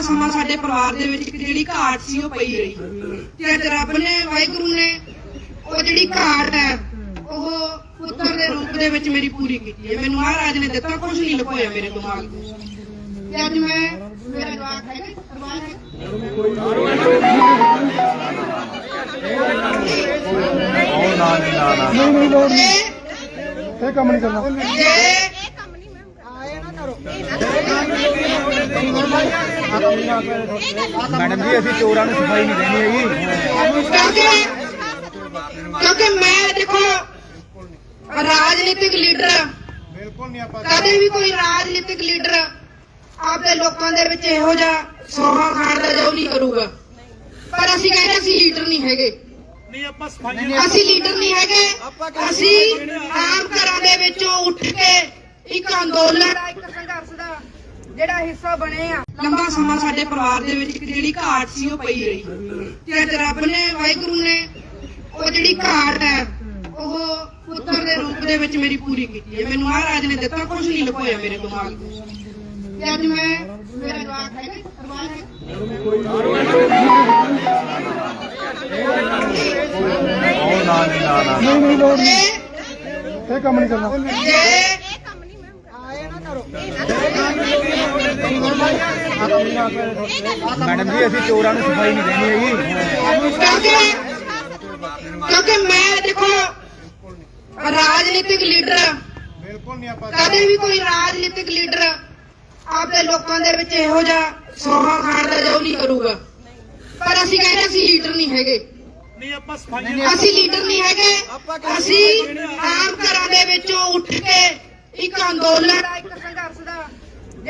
ਲੰਬਾ ਸਮਾਂ ਸਾਡੇ ਪਰਿਵਾਰ ਦੇ ਵਿੱਚ ਜਿਹੜੀ ਘਾਟ ਸੀ ਉਹ ਪਈ ਰਹੀ। ਤੇ ਅੱਜ ਰੱਬ ਨੇ ਵਾਹਿਗੁਰੂ ਨੇ ਉਹ ਜਿਹੜੀ ਘਾਟ ਹੈ ਉਹ ਪੁੱਤਰ ਦੇ ਰੂਪ ਦੇ ਵਿੱਚ ਮੇਰੀ ਪੂਰੀ ਕੀਤੀ ਹੈ। ਮੈਨੂੰ ਮਹਾਰਾਜ ਨੇ ਦਿੱਤਾ ਕੁਝ ਨਹੀਂ ਲੁਕੋਇਆ ਮੇਰੇ ਦਿਮਾਗ ਤੋਂ ਤੇ ਅੱਜ ਮੈਂ ਮੇਰਾ ਜਵਾਬ ਹੈ ਪਰਿਵਾਰ ਹੈ। ਉਹ ਨਾ ਨਹੀਂ। ਨਾ ਨਾ ਨਹੀਂ ਨਹੀਂ ਲੋੜ ਨਹੀਂ ਤੇ ਇਹ ਕੰਮ ਨਹੀਂ ਕਰਨਾ ਜੇ ਮੈਡਮ ਜੀ ਅਸੀਂ ਚੋਰਾਂ ਨੂੰ ਸਫ਼ਾਈ ਨਹੀਂ ਦੇਣੀ ਹੈਗੀ। ਕਿਉਂਕਿ ਕਿਉਂਕਿ ਮੈਂ ਦੇਖੋ ਰਾਜਨੀਤਿਕ ਲੀਡਰ ਬਿਲਕੁਲ ਨਹੀਂ ਆਪਾਂ ਕਦੇ ਵੀ ਕੋਈ ਰਾਜਨੀਤਿਕ ਲੀਡਰ ਆਪਦੇ ਲੋਕਾਂ ਦੇ ਵਿੱਚ ਇਹੋ ਜਿਹਾ ਸੋਹਾ ਖਾਣ ਦਾ ਜੋ ਨਹੀਂ ਕਰੂਗਾ। ਪਰ ਅਸੀਂ ਕਹਿੰਦੇ ਅਸੀਂ ਲੀਡਰ ਨਹੀਂ ਹੈਗੇ। ਨਹੀਂ ਆਪਾਂ ਸਫਾਈਆਂ ਅਸੀਂ ਲੀਡਰ ਨਹੀਂ ਹੈਗੇ। ਅਸੀਂ ਆਮ ਘਰਾਂ ਦੇ ਵਿੱਚੋਂ ਉੱਠ ਕੇ ਇੱਕ ਅੰਦੋਲਨ ਦਾ ਇੱਕ ਸੰਘਰਸ਼ ਦਾ ਜਿਹੜਾ ਹਿੱਸਾ ਬਣੇ ਆ। ਲੰਬਾ ਸਮਾਂ ਸਾਡੇ ਪਰਿਵਾਰ ਦੇ ਵਿੱਚ ਜਿਹੜੀ ਘਾਟ ਸੀ ਉਹ ਪਈ ਰਹੀ। ਤੇ ਅੱਜ ਰੱਬ ਨੇ ਵਾਹਿਗੁਰੂ ਨੇ ਉਹ ਜਿਹੜੀ ਘਾਟ ਹੈ ਉਹ ਪੁੱਤਰ ਦੇ ਰੂਪ ਦੇ ਵਿੱਚ ਮੇਰੀ ਪੂਰੀ ਕੀਤੀ ਹੈ। ਮੈਨੂੰ ਮਹਾਰਾਜ ਨੇ ਦਿੱਤਾ ਕੁਝ ਨਹੀਂ ਲੁਕੋਇਆ ਮੇਰੇ ਦਿਮਾਗ ਤੋਂ ਤੇ ਅੱਜ ਮੈਂ ਮੇਰਾ ਜਵਾਬ ਹੈ ਪਰਿਵਾਰ ਹੈ। ਉਹ ਨਾ ਨਹੀਂ ਨਾ ਨਾ ਤੇ ਇਹ ਕੰਮ ਨਹੀਂ ਕਰਨਾ। ਜੇ ਮੈਡਮ ਜੀ ਅਸੀਂ ਚੋਰਾਂ ਨੂੰ ਸਫ਼ਾਈ ਨਹੀਂ ਦੇਣੀ ਹੈਗੀ। ਕਿਉਂਕਿ ਕਿਉਂਕਿ ਮੈਂ ਦੇਖੋ ਰਾਜਨੀਤਿਕ ਲੀਡਰ ਬਿਲਕੁਲ ਨਹੀਂ ਆਪਾਂ ਕਦੇ ਵੀ ਕੋਈ ਰਾਜਨੀਤਿਕ ਲੀਡਰ ਆਪਦੇ ਲੋਕਾਂ ਦੇ ਵਿੱਚ ਇਹੋ ਜਿਹਾ ਸੋਹਾ ਖਾਣ ਦਾ ਜੋ ਨਹੀਂ ਕਰੂਗਾ। ਪਰ ਅਸੀਂ ਕਹਿੰਦੇ ਅਸੀਂ ਲੀਡਰ ਨਹੀਂ ਹੈਗੇ। ਨਹੀਂ ਆਪਾਂ ਸਫਾਈਆਂ ਅਸੀਂ ਲੀਡਰ ਨਹੀਂ ਹੈਗੇ। ਅਸੀਂ ਆਮ ਘਰਾਂ ਦੇ ਵਿੱਚੋਂ ਉੱਠ ਕੇ ਇੱਕ ਅੰਦੋਲਨ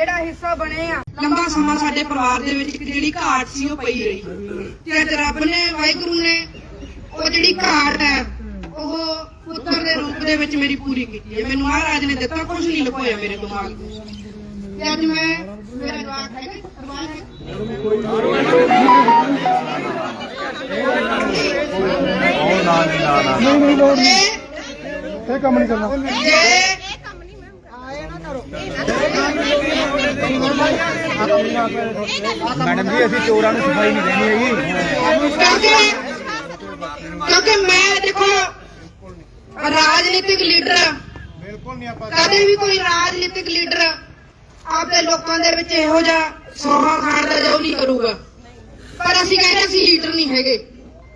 ਜਿਹੜਾ ਹਿੱਸਾ ਬਣੇ ਆ। ਲੰਬਾ ਸਮਾਂ ਸਾਡੇ ਪਰਿਵਾਰ ਦੇ ਵਿੱਚ ਜਿਹੜੀ ਘਾਟ ਸੀ ਉਹ ਪਈ ਰਹੀ। ਤੇ ਅੱਜ ਰੱਬ ਨੇ ਵਾਹਿਗੁਰੂ ਨੇ ਉਹ ਜਿਹੜੀ ਘਾਟ ਹੈ ਉਹ ਪੁੱਤਰ ਦੇ ਰੂਪ ਦੇ ਵਿੱਚ ਮੇਰੀ ਪੂਰੀ ਕੀਤੀ ਹੈ। ਮੈਨੂੰ ਮਹਾਰਾਜ ਨੇ ਦਿੱਤਾ ਕੁਝ ਨਹੀਂ ਲੁਕੋਇਆ ਮੇਰੇ ਦਿਮਾਗ ਤੋਂ ਤੇ ਅੱਜ ਮੈਂ ਮੇਰਾ ਜਵਾਬ ਹੈ ਹੈ ਉਹ ਨਾ ਨਾ ਨਾ ਨਹੀਂ ਨਹੀਂ ਲੋੜ ਨਹੀਂ ਤੇ ਇਹ ਕੰਮ ਨਹੀਂ ਕਰਨਾ ਜੇ ਮੈਡਮ ਜੀ ਅਸੀਂ ਚੋਰਾਂ ਨੂੰ ਸਫ਼ਾਈ ਨਹੀਂ ਦੇਣੀ ਹੈਗੀ। ਕਿਉਂਕਿ ਮੈਂ ਦੇਖੋ ਰਾਜਨੀਤਿਕ ਲੀਡਰ ਬਿਲਕੁਲ ਨਹੀਂ ਆਪਾਂ ਕਦੇ ਵੀ ਕੋਈ ਰਾਜਨੀਤਿਕ ਲੀਡਰ ਆਪਦੇ ਲੋਕਾਂ ਦੇ ਵਿੱਚ ਇਹੋ ਜਿਹਾ ਸੋਹਾ ਖਾਣ ਦਾ ਜੋ ਨਹੀਂ ਕਰੂਗਾ। ਪਰ ਅਸੀਂ ਕਹਿੰਦੇ ਅਸੀਂ ਲੀਡਰ ਨਹੀਂ ਹੈਗੇ।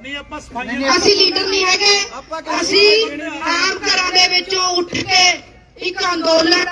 ਨਹੀਂ ਆਪਾਂ ਸਫਾਈਆਂ ਅਸੀਂ ਲੀਡਰ ਨਹੀਂ ਹੈਗੇ। ਅਸੀਂ ਆਮ ਘਰਾਂ ਦੇ ਵਿੱਚੋਂ ਉੱਠ ਕੇ ਇੱਕ ਅੰਦੋਲਨ